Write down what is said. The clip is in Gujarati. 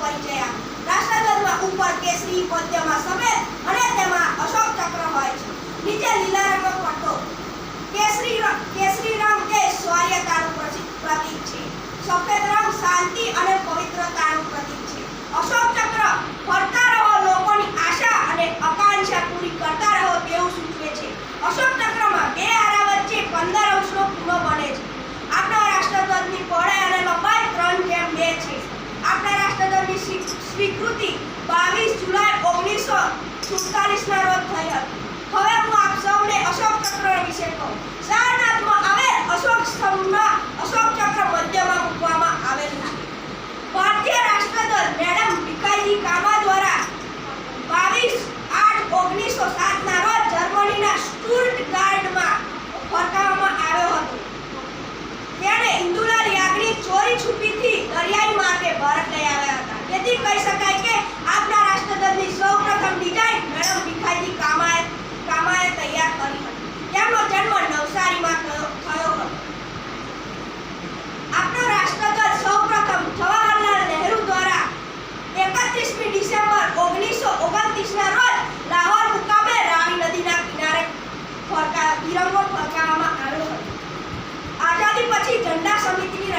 પરિચય રાષ્ટ્રધ્વજમાં ઉપર કેસરી મધ્યમાં સફેદ અને તેમાં અશોક ચક્ર હોય છે. નીચે લીલા રંગનો પટ્ટો. કેસરી કેસરી રંગ એ પ્રતિ- પ્રતીક છે. સફેદ રંગ શાંતિ અને પવિત્રતાનું પ્રતીક છે. અશોક ચક્ર ફરતા છુપીથી માટે ભારત લઈ આવ્યા હતા. તેથી કહી શકાય કે આપના રાષ્ટ્રધ્વજની સૌપ્રથમ ડિઝાઇન મેડમ ભીખાઈજી કામાએ કામાએ તૈયાર કરી હતી. તેમનો જન્મ નવસારીમાં થયો થયો હતો. આપણો રાષ્ટ્રધ્વજ સૌપ્રથમ જવાહરલાલ નહેરુ દ્વારા એકત્રીસમી ડિસેમ્બર ઓગણીસો ઓગણત્રીસના રોજ લાહોર મુકામે રાવી નદીના કિનારે ફરકા તિરંગો ફરકાવવામાં આવ્યો હતો. આઝાદી પછી ઝંડા સમિતિની